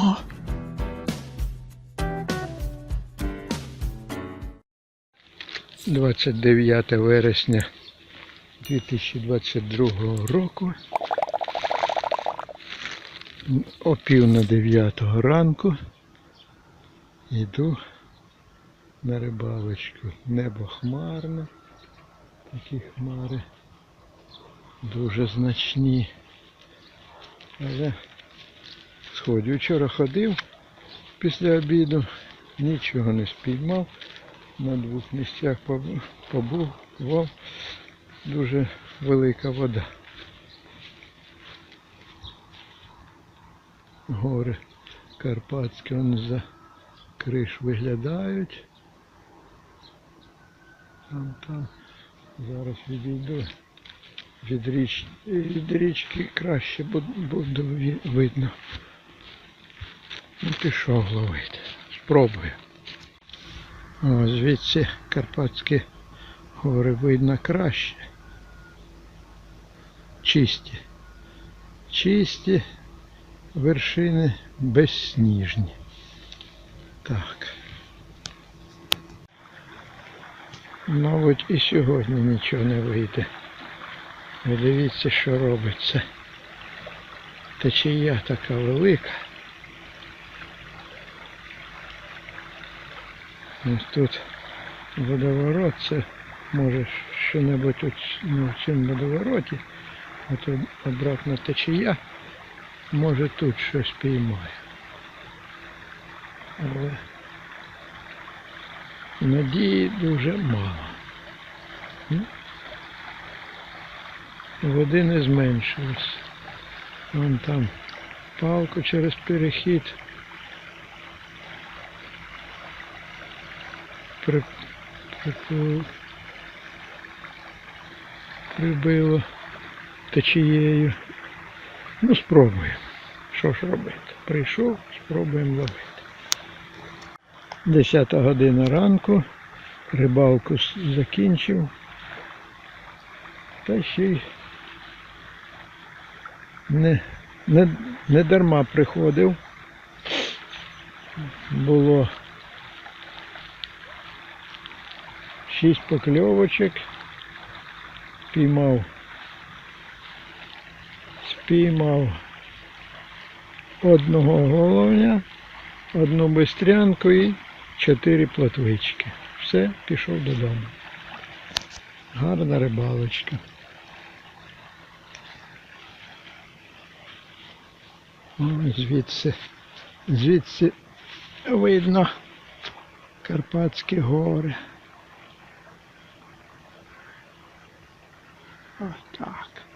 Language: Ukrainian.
О! Двадцять дев'яте вересня 2022 року. О пів на дев'ятого ранку йду на рибалочку. Небо хмарне, такі хмари дуже значні. Але сходю. Вчора ходив після обіду, нічого не спіймав. На двох місцях побував. Дуже велика вода. Гори Карпатські вон за криш виглядають. Там, там. Зараз відійду. Від, річ, від річки краще бу- буде видно. Ну, пішов ловити. Спробую. О, звідси Карпатські гори видно краще. Чисті. Чисті вершини безсніжні. Так. Мабуть, і сьогодні нічого не вийде. Ви дивіться, що робиться. Течія така велика. Ось тут водоворот, це може що-небудь ну, цьому водовороті, тут обратна течія, може тут щось піймає. Але надії дуже мало. Води не зменшилось. Вон там палку через перехід. При, при, прибило течією. Ну, спробуємо. Що ж робити? Прийшов, спробуємо ловити. Десята година ранку. Рибалку закінчив. Та ще й не, не, не дарма приходив. Було шість покльовочок. Піймав. Спіймав одного головня, одну бистрянку і чотири плотвички. Все, пішов додому. Гарна рибалочка. Звідси, звідси видно Карпатські гори. Oh, Doc.